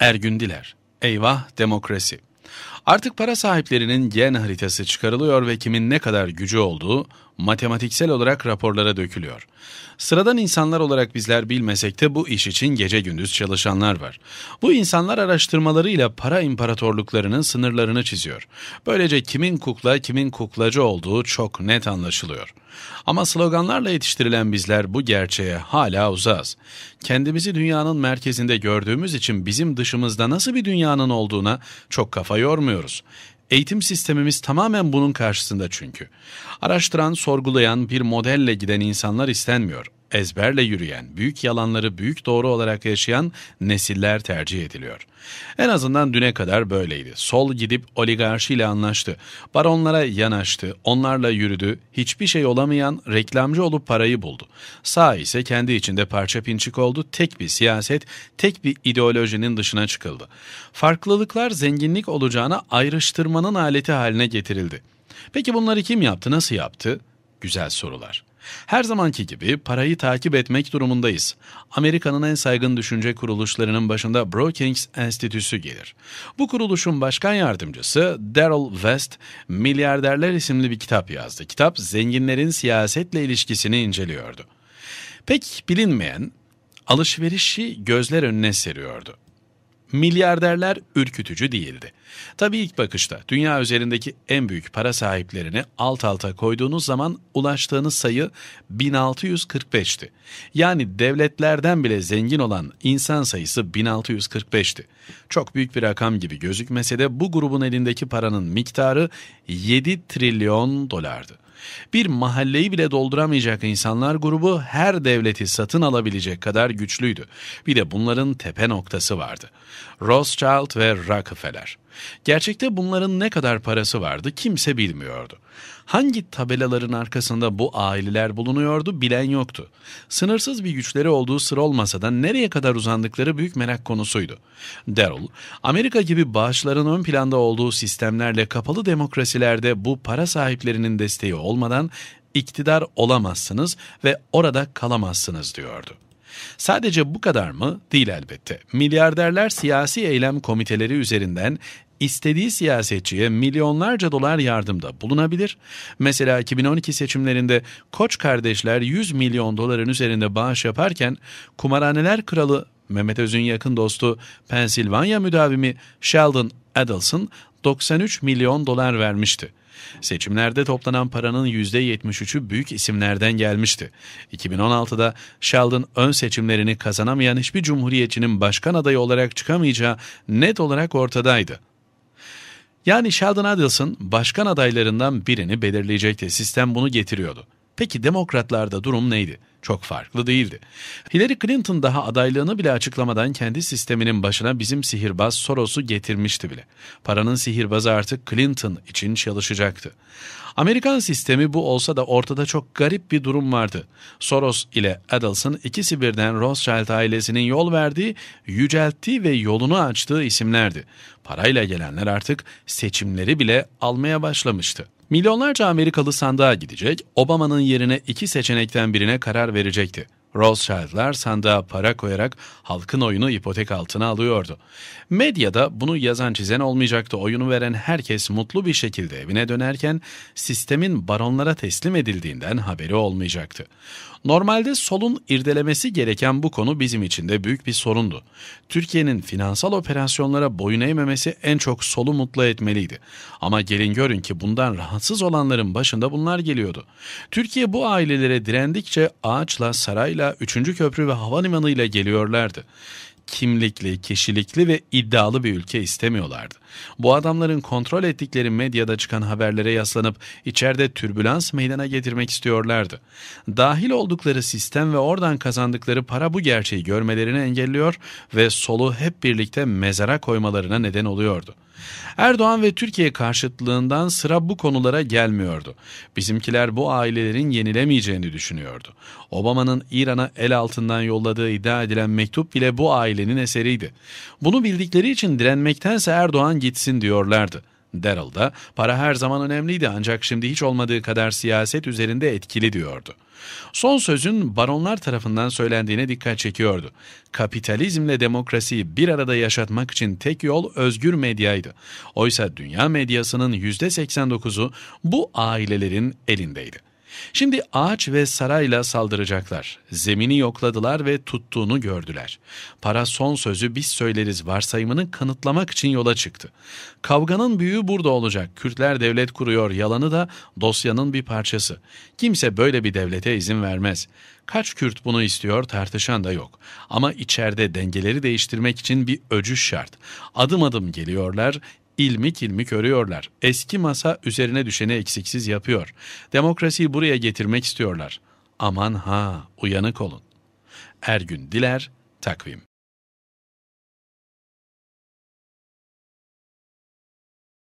Ergün Diler. Eyvah demokrasi. Artık para sahiplerinin gen haritası çıkarılıyor ve kimin ne kadar gücü olduğu matematiksel olarak raporlara dökülüyor. Sıradan insanlar olarak bizler bilmesek de bu iş için gece gündüz çalışanlar var. Bu insanlar araştırmalarıyla para imparatorluklarının sınırlarını çiziyor. Böylece kimin kukla kimin kuklacı olduğu çok net anlaşılıyor. Ama sloganlarla yetiştirilen bizler bu gerçeğe hala uzağız. Kendimizi dünyanın merkezinde gördüğümüz için bizim dışımızda nasıl bir dünyanın olduğuna çok kafa yormuyoruz. Eğitim sistemimiz tamamen bunun karşısında çünkü. Araştıran, sorgulayan bir modelle giden insanlar istenmiyor ezberle yürüyen, büyük yalanları büyük doğru olarak yaşayan nesiller tercih ediliyor. En azından düne kadar böyleydi. Sol gidip oligarşiyle anlaştı. Baronlara yanaştı, onlarla yürüdü. Hiçbir şey olamayan reklamcı olup parayı buldu. Sağ ise kendi içinde parça pinçik oldu. Tek bir siyaset, tek bir ideolojinin dışına çıkıldı. Farklılıklar zenginlik olacağına ayrıştırmanın aleti haline getirildi. Peki bunları kim yaptı, nasıl yaptı? Güzel sorular. Her zamanki gibi parayı takip etmek durumundayız. Amerika'nın en saygın düşünce kuruluşlarının başında Brookings Enstitüsü gelir. Bu kuruluşun başkan yardımcısı Daryl West, Milyarderler isimli bir kitap yazdı. Kitap zenginlerin siyasetle ilişkisini inceliyordu. Pek bilinmeyen alışverişi gözler önüne seriyordu milyarderler ürkütücü değildi. Tabii ilk bakışta dünya üzerindeki en büyük para sahiplerini alt alta koyduğunuz zaman ulaştığınız sayı 1645'ti. Yani devletlerden bile zengin olan insan sayısı 1645'ti. Çok büyük bir rakam gibi gözükmese de bu grubun elindeki paranın miktarı 7 trilyon dolardı. Bir mahalleyi bile dolduramayacak insanlar grubu her devleti satın alabilecek kadar güçlüydü. Bir de bunların tepe noktası vardı. Rothschild ve Rockefeller. Gerçekte bunların ne kadar parası vardı kimse bilmiyordu. Hangi tabelaların arkasında bu aileler bulunuyordu bilen yoktu. Sınırsız bir güçleri olduğu sır olmasa da nereye kadar uzandıkları büyük merak konusuydu. Darrell, Amerika gibi bağışların ön planda olduğu sistemlerle kapalı demokrasilerde bu para sahiplerinin desteği olmadan iktidar olamazsınız ve orada kalamazsınız diyordu. Sadece bu kadar mı? Değil elbette. Milyarderler siyasi eylem komiteleri üzerinden istediği siyasetçiye milyonlarca dolar yardımda bulunabilir. Mesela 2012 seçimlerinde Koç kardeşler 100 milyon doların üzerinde bağış yaparken kumarhaneler kralı Mehmet Öz'ün yakın dostu Pensilvanya müdavimi Sheldon Adelson 93 milyon dolar vermişti. Seçimlerde toplanan paranın %73'ü büyük isimlerden gelmişti. 2016'da Sheldon ön seçimlerini kazanamayan hiçbir cumhuriyetçinin başkan adayı olarak çıkamayacağı net olarak ortadaydı. Yani Sheldon Adelson başkan adaylarından birini belirleyecekti. Sistem bunu getiriyordu. Peki demokratlarda durum neydi? Çok farklı değildi. Hillary Clinton daha adaylığını bile açıklamadan kendi sisteminin başına bizim sihirbaz Soros'u getirmişti bile. Paranın sihirbazı artık Clinton için çalışacaktı. Amerikan sistemi bu olsa da ortada çok garip bir durum vardı. Soros ile Adelson ikisi birden Rothschild ailesinin yol verdiği, yücelttiği ve yolunu açtığı isimlerdi. Parayla gelenler artık seçimleri bile almaya başlamıştı. Milyonlarca Amerikalı sandığa gidecek, Obama'nın yerine iki seçenekten birine karar verecekti. Rothschild'lar sandığa para koyarak halkın oyunu ipotek altına alıyordu. Medyada bunu yazan çizen olmayacaktı. Oyunu veren herkes mutlu bir şekilde evine dönerken sistemin baronlara teslim edildiğinden haberi olmayacaktı. Normalde solun irdelemesi gereken bu konu bizim için de büyük bir sorundu. Türkiye'nin finansal operasyonlara boyun eğmemesi en çok solu mutlu etmeliydi. Ama gelin görün ki bundan rahatsız olanların başında bunlar geliyordu. Türkiye bu ailelere direndikçe ağaçla, sarayla, üçüncü köprü ve havalimanıyla geliyorlardı kimlikli, kişilikli ve iddialı bir ülke istemiyorlardı. Bu adamların kontrol ettikleri medyada çıkan haberlere yaslanıp içeride türbülans meydana getirmek istiyorlardı. Dahil oldukları sistem ve oradan kazandıkları para bu gerçeği görmelerini engelliyor ve solu hep birlikte mezara koymalarına neden oluyordu. Erdoğan ve Türkiye karşıtlığından sıra bu konulara gelmiyordu. Bizimkiler bu ailelerin yenilemeyeceğini düşünüyordu. Obama'nın İran'a el altından yolladığı iddia edilen mektup bile bu ailenin eseriydi. Bunu bildikleri için direnmektense Erdoğan gitsin diyorlardı. Daryl da para her zaman önemliydi ancak şimdi hiç olmadığı kadar siyaset üzerinde etkili diyordu. Son sözün baronlar tarafından söylendiğine dikkat çekiyordu. Kapitalizmle demokrasiyi bir arada yaşatmak için tek yol özgür medyaydı. Oysa dünya medyasının %89'u bu ailelerin elindeydi. Şimdi ağaç ve sarayla saldıracaklar. Zemini yokladılar ve tuttuğunu gördüler. Para son sözü biz söyleriz varsayımını kanıtlamak için yola çıktı. Kavganın büyüğü burada olacak. Kürtler devlet kuruyor yalanı da dosyanın bir parçası. Kimse böyle bir devlete izin vermez. Kaç Kürt bunu istiyor tartışan da yok. Ama içeride dengeleri değiştirmek için bir öcüş şart. Adım adım geliyorlar, ilmik ilmik örüyorlar. Eski masa üzerine düşeni eksiksiz yapıyor. Demokrasiyi buraya getirmek istiyorlar. Aman ha, uyanık olun. Ergün Diler, Takvim